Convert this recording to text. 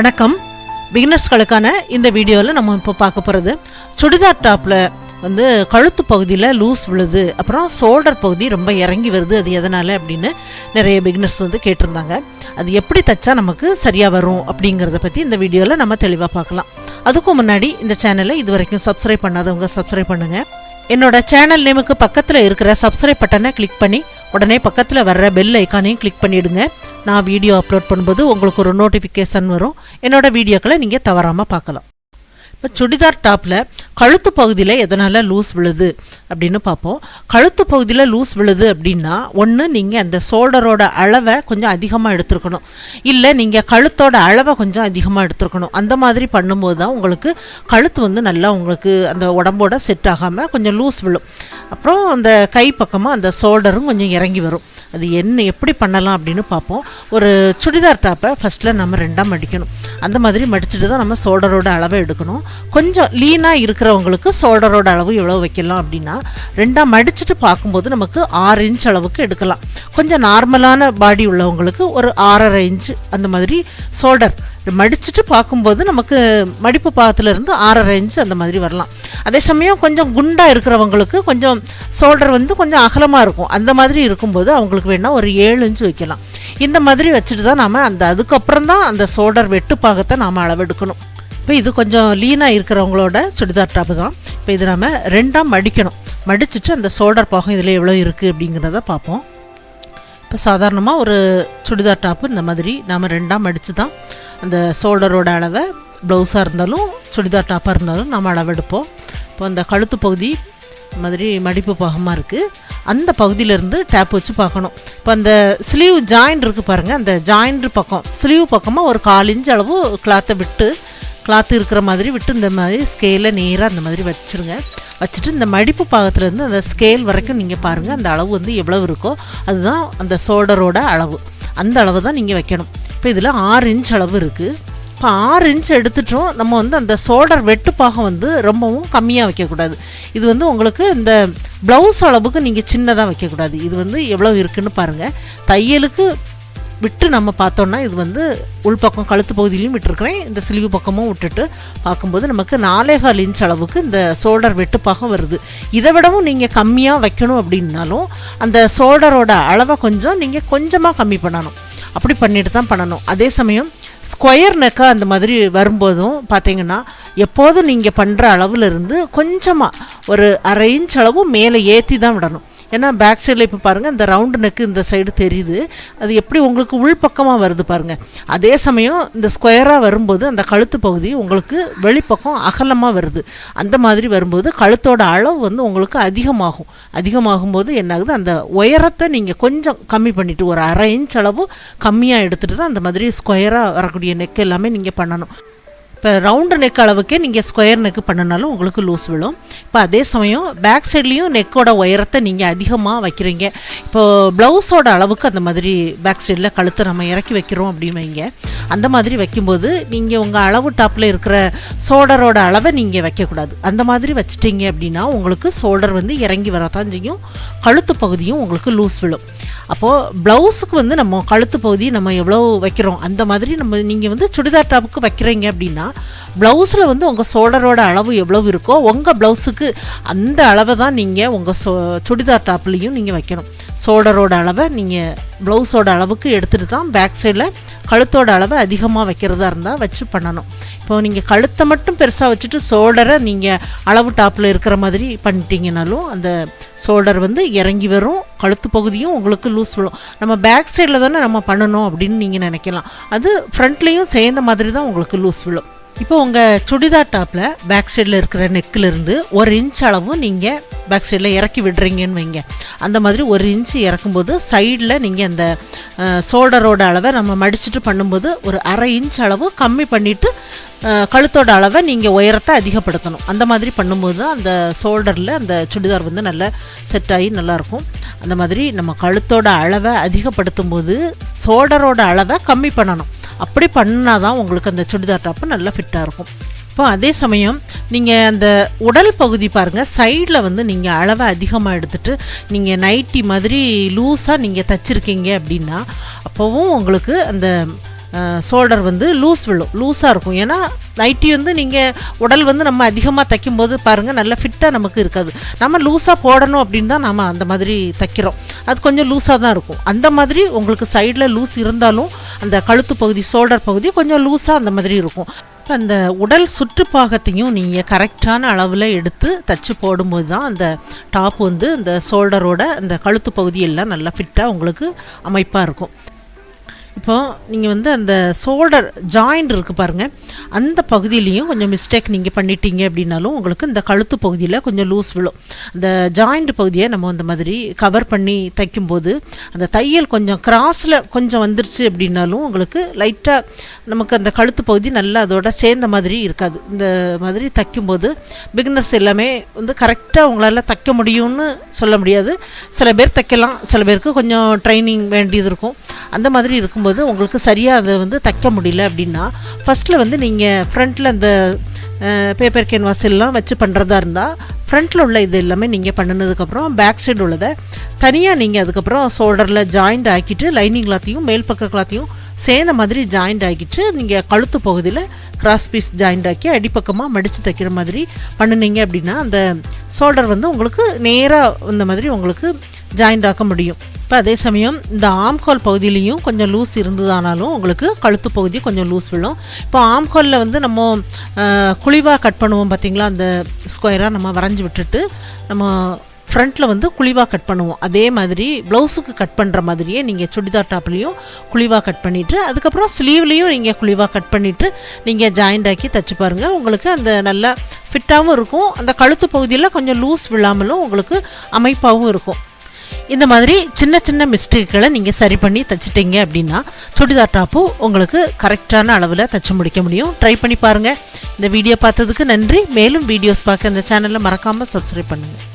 வணக்கம். பிகினர்ஸ்களுக்கான இந்த வீடியோவில் நம்ம இப்போ பார்க்க போகிறது சுடிதார் டாப்பில் வந்து கழுத்து பகுதியில் லூஸ் விழுது அப்புறம் ஷோல்டர் பகுதி ரொம்ப இறங்கி வருது அது எதனால் அப்படின்னு நிறைய பிகினர்ஸ் வந்து கேட்டிருந்தாங்க. அது எப்படி தைச்சா நமக்கு சரியாக வரும் அப்படிங்கிறத பற்றி இந்த வீடியோவில் நம்ம தெளிவாக பார்க்கலாம். அதுக்கும் முன்னாடி இந்த சேனலை இது வரைக்கும் சப்ஸ்கிரைப் பண்ணாதவங்க சப்ஸ்கிரைப் பண்ணுங்கள் என்னோட சேனல் நேமுக்கு பக்கத்தில் இருக்கிற சப்ஸ்கிரைப் பட்டனை கிளிக் பண்ணி உடனே பக்கத்தில் வர்ற பெல் ஐக்கானையும் கிளிக் பண்ணிவிடுங்க நான் வீடியோ அப்லோட் பண்ணும்போது உங்களுக்கு ஒரு நோட்டிஃபிகேஷன் வரும். என்னோட வீடியோக்களை நீங்கள் தவறாமல் பார்க்கலாம். இப்போ சுடிதார் டாப்பில் கழுத்து பகுதியில் எதனால் லூஸ் விழுது அப்படின்னு பார்ப்போம். கழுத்து பகுதியில் லூஸ் விழுது அப்படின்னா ஒன்று நீங்கள் அந்த ஷோல்டரோட அளவை கொஞ்சம் அதிகமாக எடுத்துருக்கணும். இல்லை நீங்கள் கழுத்தோட அளவை கொஞ்சம் அதிகமாக எடுத்துருக்கணும். அந்த மாதிரி பண்ணும்போது தான் உங்களுக்கு கழுத்து வந்து நல்லா உங்களுக்கு அந்த உடம்போட செட் ஆகாமல் கொஞ்சம் லூஸ் விழும். அப்புறம் அந்த கை பக்கமாக அந்த ஷோல்டரும் கொஞ்சம் இறங்கி வரும். அது என்ன எப்படி பண்ணலாம் அப்படின்னு பார்ப்போம். ஒரு சுடிதார் டாப்பை ஃபஸ்ட்டில் நம்ம ரெண்டாக மடிக்கணும். அந்த மாதிரி மடிச்சுட்டு தான் நம்ம ஷோல்டரோட அளவை எடுக்கணும். கொஞ்சம் லீனாக இருக்கிற இருக்கிறவங்களுக்கு ஷோல்டரோட அளவு எவ்வளோ வைக்கலாம் அப்படின்னா ரெண்டாக மடிச்சுட்டு பார்க்கும்போது நமக்கு ஆறு இன்ச் அளவுக்கு எடுக்கலாம். கொஞ்சம் நார்மலான பாடி உள்ளவங்களுக்கு ஒரு ஆறரை இன்ச் அந்த மாதிரி ஷோல்டர் மடிச்சுட்டு பார்க்கும்போது நமக்கு மடிப்பு பாகத்துலேருந்து ஆறரை இன்ச் அந்த மாதிரி வரலாம். அதே சமயம் கொஞ்சம் குண்டாக இருக்கிறவங்களுக்கு கொஞ்சம் ஷோல்டர் வந்து கொஞ்சம் அகலமாக இருக்கும். அந்த மாதிரி இருக்கும்போது அவங்களுக்கு வேணால் ஒரு ஏழு இன்ச் வைக்கலாம். இந்த மாதிரி வச்சுட்டு தான் நாம் அந்த அதுக்கப்புறம் தான் அந்த ஷோல்டர் வெட்டு பாகத்தை நாம் அளவெடுக்கணும். இப்போ இது கொஞ்சம் லீனாக இருக்கிறவங்களோட சுடிதார் டாப்பு தான். இப்போ இது நம்ம ரெண்டாக மடிக்கணும். மடிச்சுட்டு அந்த ஷோல்டர் பாகம் இதில் எவ்வளோ இருக்குது அப்படிங்கிறத பார்ப்போம். இப்போ சாதாரணமாக ஒரு சுடிதார் டாப்பு இந்த மாதிரி நாம் ரெண்டாக மடித்து தான் அந்த ஷோல்டரோட அளவை ப்ளவுஸாக இருந்தாலும் சுடிதார் டாப்பாக இருந்தாலும் நம்ம அளவெடுப்போம். இப்போ அந்த கழுத்து பகுதி இந்த மாதிரி மடிப்பு பாகமாக இருக்குது அந்த பகுதியிலேருந்து டேப் வச்சு பார்க்கணும். இப்போ அந்த ஸ்லீவ் ஜாயிண்ட் இருக்குது பாருங்கள் அந்த ஜாயிண்ட் பக்கம் ஸ்லீவ் பக்கமாக ஒரு கால் இன்ச் அளவு கிளாத்தை விட்டு கிளாத்து இருக்கிற மாதிரி விட்டு இந்த மாதிரி ஸ்கேலை நேராக அந்த மாதிரி வச்சுருங்க. வச்சுட்டு இந்த மடிப்பு பாகத்துலேருந்து அந்த ஸ்கேல் வரைக்கும் நீங்கள் பாருங்கள் அந்த அளவு வந்து எவ்வளவு இருக்கோ அதுதான் அந்த சோடரோட அளவு. அந்த அளவு தான் நீங்கள் வைக்கணும். இப்போ இதில் ஆறு இன்ச் அளவு இருக்குது இப்போ ஆறு இன்ச் எடுத்துட்டோம் நம்ம வந்து அந்த சோடர் வெட்டுப்பாகம் வந்து ரொம்பவும் கம்மியாக வைக்கக்கூடாது. இது வந்து உங்களுக்கு இந்த ப்ளவுஸ் அளவுக்கு நீங்கள் சின்னதாக வைக்கக்கூடாது. இது வந்து எவ்வளோ இருக்குதுன்னு பாருங்கள் தையலுக்கு விட்டு நம்ம பார்த்தோன்னா இது வந்து உள்பக்கம் கழுத்து பகுதியிலையும் விட்டுருக்குறேன். இந்த சிலிவு பக்கமும் விட்டுட்டு பார்க்கும்போது நமக்கு நாலேகால் இன்ச் அளவுக்கு இந்த ஷோல்டர் வெட்டுப்பாகம் வருது. இதை விடவும் நீங்கள் கம்மியாக வைக்கணும் அப்படின்னாலும் அந்த ஷோல்டரோட அளவை கொஞ்சம் நீங்கள் கொஞ்சமாக கம்மி பண்ணணும். அப்படி பண்ணிட்டு தான் பண்ணணும். அதே சமயம் ஸ்கொயர் நெக்காக அந்த மாதிரி வரும்போதும் பார்த்தீங்கன்னா எப்போதும் நீங்கள் பண்ணுற அளவுலேருந்து கொஞ்சமாக ஒரு அரை இன்ச் அளவு மேலே ஏற்றி தான் விடணும். ஏன்னா பேக் சைடில் இப்போ பாருங்கள் இந்த ரவுண்டு நெக்கு இந்த சைடு தெரியுது. அது எப்படி உங்களுக்கு உள்பக்கமாக வருது பாருங்கள் அதே சமயம் இந்த ஸ்கொயராக வரும்போது அந்த கழுத்து பகுதி உங்களுக்கு வெளிப்பக்கம் அகலமாக வருது. அந்த மாதிரி வரும்போது கழுத்தோட அளவு வந்து உங்களுக்கு அதிகமாகும். அதிகமாகும் போது என்னாகுது? அந்த உயரத்தை நீங்கள் கொஞ்சம் கம்மி பண்ணிவிட்டு ஒரு அரை இன்ச் அளவு கம்மியாக எடுத்துகிட்டு தான் அந்த மாதிரி ஸ்கொயராக வரக்கூடிய நெக் எல்லாமே நீங்கள் பண்ணணும். இப்போ ரவுண்டு நெக் அளவுக்கே நீங்கள் ஸ்கொயர் நெக்கு பண்ணினாலும் உங்களுக்கு லூஸ் விழும். இப்போ அதே சமயம் பேக் சைட்லேயும் நெக்கோட உயரத்தை நீங்கள் அதிகமாக வைக்கிறீங்க. இப்போ ப்ளவுஸோட அளவுக்கு அந்த மாதிரி பேக் சைடில் கழுத்தை நம்ம இறக்கி வைக்கிறோம் அப்படின்னு வைங்க. அந்த மாதிரி வைக்கும்போது நீங்கள் உங்கள் அளவு டாப்பில் இருக்கிற சோல்டரோட அளவை நீங்கள் வைக்கக்கூடாது. அந்த மாதிரி வச்சுட்டீங்க அப்படின்னா உங்களுக்கு சோல்டர் வந்து இறங்கி வரத்தான் செய்யும். கழுத்து பகுதியும் உங்களுக்கு லூஸ் விழும். அப்போது ப்ளவுஸுக்கு வந்து நம்ம கழுத்து பகுதி நம்ம எவ்வளோ வைக்கிறோம்? அந்த மாதிரி நம்ம நீங்கள் வந்து சுடிதார் டாப்புக்கு வைக்கிறீங்க அப்படின்னா ப்ளவுஸில் வந்து உங்கள் சோல்டரோட அளவு எவ்வளோ இருக்கோ உங்கள் ப்ளவுஸுக்கு அந்த அளவை தான் நீங்கள் உங்கள் சோ சுடிதார் டாப்லேயும் நீங்கள் வைக்கணும். சோல்டரோட அளவை நீங்கள் ப்ளவுஸோட அளவுக்கு எடுத்துகிட்டு தான் பேக் சைடில் கழுத்தோட அளவை அதிகமாக வைக்கிறதா இருந்தால் வச்சு பண்ணணும். இப்போ நீங்கள் கழுத்தை மட்டும் பெருசாக வச்சுட்டு சோல்டரை நீங்கள் அளவு டாப்பில் இருக்கிற மாதிரி பண்ணிட்டீங்கனாலும் அந்த சோல்டர் வந்து இறங்கி வரும் கழுத்து பகுதியும் உங்களுக்கு லூஸ் விழும். நம்ம பேக் சைடில் தானே நம்ம பண்ணணும் அப்படின்னு நீங்கள் நினைக்கலாம். அது ஃப்ரண்ட்லேயும் சேர்ந்த மாதிரி தான் உங்களுக்கு லூஸ் விழும். இப்போ உங்கள் சுடிதார் டாப்பில் பேக் சைடில் இருக்கிற நெக்கிலிருந்து ஒரு இன்ச் அளவும் நீங்கள் பேக் சைடில் இறக்கி விடுறீங்கன்னு வைங்க. அந்த மாதிரி ஒரு இன்ச்சு இறக்கும்போது சைடில் நீங்கள் அந்த ஷோல்டரோட அளவை நம்ம மடிச்சுட்டு பண்ணும்போது ஒரு அரை இன்ச் அளவு கம்மி பண்ணிவிட்டு கழுத்தோட அளவை நீங்கள் உயரத்தை அதிகப்படுத்தணும். அந்த மாதிரி பண்ணும்போது தான் அந்த ஷோல்டரில் அந்த சுடிதார் வந்து நல்லா செட் ஆகி நல்லாயிருக்கும் அந்த மாதிரி நம்ம கழுத்தோட அளவை அதிகப்படுத்தும் போது ஷோல்டரோட அளவை கம்மி பண்ணணும். அப்படி பண்ணால் தான் உங்களுக்கு அந்த சுடிதார் டாப்பு நல்லா ஃபிட்டாக இருக்கும். இப்போ அதே சமயம் நீங்கள் அந்த உடல் பகுதி பாருங்கள் சைடில் வந்து நீங்கள் அளவை அதிகமாக எடுத்துட்டு நீங்கள் நைட்டி மாதிரி லூஸாக நீங்கள் தச்சுருக்கீங்க அப்படின்னா அப்போவும் உங்களுக்கு அந்த ஷோல்டர் வந்து லூஸ் விழும் லூஸாக இருக்கும். ஏன்னா நைட்டி வந்து நீங்கள் உடல் வந்து நம்ம அதிகமாக தைக்கும்போது பாருங்கள் நல்லா ஃபிட்டாக நமக்கு இருக்காது. நம்ம லூஸாக போடணும் அப்படின்னு தான் நம்ம அந்த மாதிரி தைக்கிறோம். அது கொஞ்சம் லூஸாக தான் இருக்கும். அந்த மாதிரி உங்களுக்கு சைடில் லூஸ் இருந்தாலும் அந்த கழுத்து பகுதி ஷோல்டர் பகுதி கொஞ்சம் லூஸாக அந்த மாதிரி இருக்கும். இப்போ அந்த உடல் சுற்றுப்பாகத்தையும் நீங்கள் கரெக்டான அளவில் எடுத்து தச்சு போடும்போது தான் அந்த டாப் வந்து அந்த ஷோல்டரோட அந்த கழுத்து பகுதியெல்லாம் நல்லா ஃபிட்டாக உங்களுக்கு அமைப்பாக இருக்கும். இப்போது நீங்கள் வந்து அந்த சோல்டர் ஜாயிண்ட் இருக்குது பாருங்கள் அந்த பகுதியிலையும் கொஞ்சம் மிஸ்டேக் நீங்கள் பண்ணிட்டீங்க அப்படின்னாலும் உங்களுக்கு இந்த கழுத்து பகுதியில் கொஞ்சம் லூஸ் விழும். அந்த ஜாயிண்ட் பகுதியை நம்ம இந்த மாதிரி கவர் பண்ணி தைக்கும்போது அந்த தையல் கொஞ்சம் கிராஸில் கொஞ்சம் வந்துருச்சு அப்படின்னாலும் உங்களுக்கு லைட்டாக நமக்கு அந்த கழுத்து பகுதி நல்லா அதோட சேர்ந்த மாதிரி இருக்காது. இந்த மாதிரி தைக்கும்போது பிகினர்ஸ் எல்லாமே வந்து கரெக்டாக உங்களால் தைக்க முடியும்னு சொல்ல முடியாது. சில பேர் தைக்கலாம் சில பேருக்கு கொஞ்சம் ட்ரைனிங் வேண்டியது இருக்கும். அந்த மாதிரி இருக்கும்போது உங்களுக்கு சரியாக அதை வந்து தைக்க முடியல அப்படின்னா ஃபஸ்ட்டில் வந்து நீங்கள் ஃப்ரண்ட்டில் அந்த பேப்பர் கேன்வாஸ் எல்லாம் வச்சு பண்ணுறதா இருந்தால் ஃப்ரண்ட்டில் உள்ள இது எல்லாமே நீங்கள் பண்ணினதுக்கப்புறம் பேக் சைடு உள்ளதை தனியாக நீங்கள் அதுக்கப்புறம் ஷோல்டரில் ஜாயிண்ட் ஆக்கிட்டு லைனிங் கிளாத்தையும் மேல் பக்க கிளாத்தையும் சேர்ந்த மாதிரி ஜாயிண்ட் ஆக்கிட்டு நீங்கள் கழுத்து பகுதியில் கிராஸ் பீஸ் ஜாயிண்ட் ஆக்கி அடிப்பக்கமாக மடித்து தைக்கிற மாதிரி பண்ணினீங்க அப்படின்னா அந்த ஷோல்டர் வந்து உங்களுக்கு நேராக இந்த மாதிரி உங்களுக்கு ஜாயிண்ட் ஆக்க முடியும். இப்போ அதே சமயம் இந்த ஆம்கால் பகுதியிலையும் கொஞ்சம் லூஸ் இருந்ததானாலும் உங்களுக்கு கழுத்து பகுதி கொஞ்சம் லூஸ் விழும். இப்போ ஆம்ஹோலில் வந்து நம்ம குழிவாக கட் பண்ணுவோம் பார்த்திங்களா அந்த ஸ்கொயராக நம்ம வரைஞ்சி விட்டுட்டு நம்ம ஃப்ரண்ட்டில் வந்து குழிவாக கட் பண்ணுவோம். அதே மாதிரி ப்ளவுஸுக்கு கட் பண்ணுற மாதிரியே நீங்கள் சுடிதார் டாப்லேயும் குழிவாக கட் பண்ணிவிட்டு அதுக்கப்புறம் ஸ்லீவ்லேயும் நீங்கள் குழிவாக கட் பண்ணிவிட்டு நீங்கள் ஜாயிண்ட் ஆக்கி தைச்சு பாருங்கள் உங்களுக்கு அந்த நல்லா ஃபிட்டாகவும் இருக்கும். அந்த கழுத்து பகுதியில் கொஞ்சம் லூஸ் விழாமலும் உங்களுக்கு அமைப்பாகவும் இருக்கும். இந்த மாதிரி சின்ன சின்ன மிஸ்டேக்களை நீங்கள் சரி பண்ணி தைச்சிட்டிங்க அப்படின்னா சுடிதார் டாப்பும் உங்களுக்கு கரெக்டான அளவில் தைச்சு முடிக்க முடியும். ட்ரை பண்ணி பாருங்கள் இந்த வீடியோ பார்த்ததுக்கு நன்றி. மேலும் வீடியோஸ் பார்க்க இந்த சேனலை மறக்காமல் சப்ஸ்கிரைப் பண்ணுங்கள்